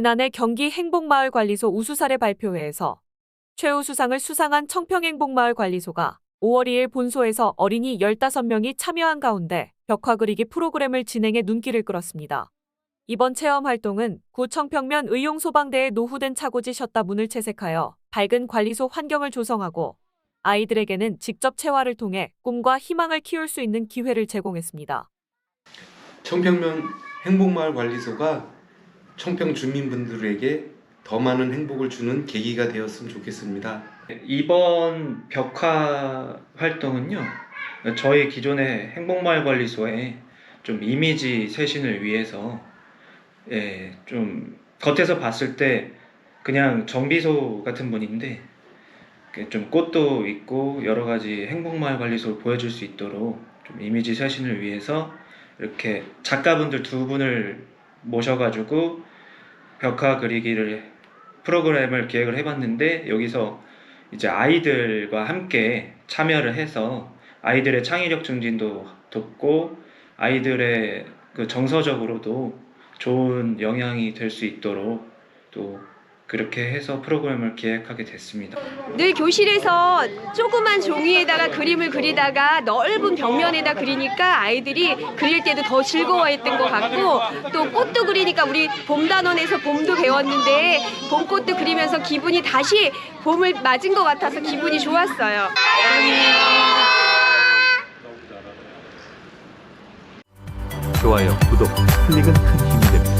지난해 경기 행복마을관리소 우수사례 발표회에서 최우수상을 수상한 청평행복마을관리소가 5월 2일 본소에서 어린이 15명이 참여한 가운데 벽화 그리기 프로그램을 진행해 눈길을 끌었습니다. 이번 체험 활동은 구 청평면 의용소방대에 노후된 차고지 셨다 문을 채색하여 밝은 관리소 환경을 조성하고 아이들에게는 직접 체화를 통해 꿈과 희망을 키울 수 있는 기회를 제공했습니다. 청평면 행복마을 관리소가 청평 주민분들에게 더 많은 행복을 주는 계기가 되었으면 좋겠습니다. 이번 벽화 활동은요, 저희 기존의 행복마을 관리소에 좀 이미지 쇄신을 위해서, 예, 좀 겉에서 봤을 때 그냥 정비소 같은 분인데, 좀 꽃도 있고 여러 가지 행복마을 관리소를 보여줄 수 있도록 좀 이미지 쇄신을 위해서 이렇게 작가분들 두 분을 모셔가지고 벽화 그리기를 프로그램을 기획을 해봤는데 여기서 이제 아이들과 함께 참여를 해서 아이들의 창의력 증진도 돕고 아이들의 그 정서적으로도 좋은 영향이 될 수 있도록 또 그렇게 해서 프로그램을 기획하게 됐습니다. 늘 교실에서 조그만 종이에다가 그림을 그리다가 넓은 벽면에다 그리니까 아이들이 그릴 때도 더 즐거워했던 것 같고 또 꽃도 그리니까 우리 봄단원에서 봄도 배웠는데 봄꽃도 그리면서 기분이 다시 봄을 맞은 것 같아서 기분이 좋았어요. 좋아요, 구독, 클릭은 큰 힘이 됩니다.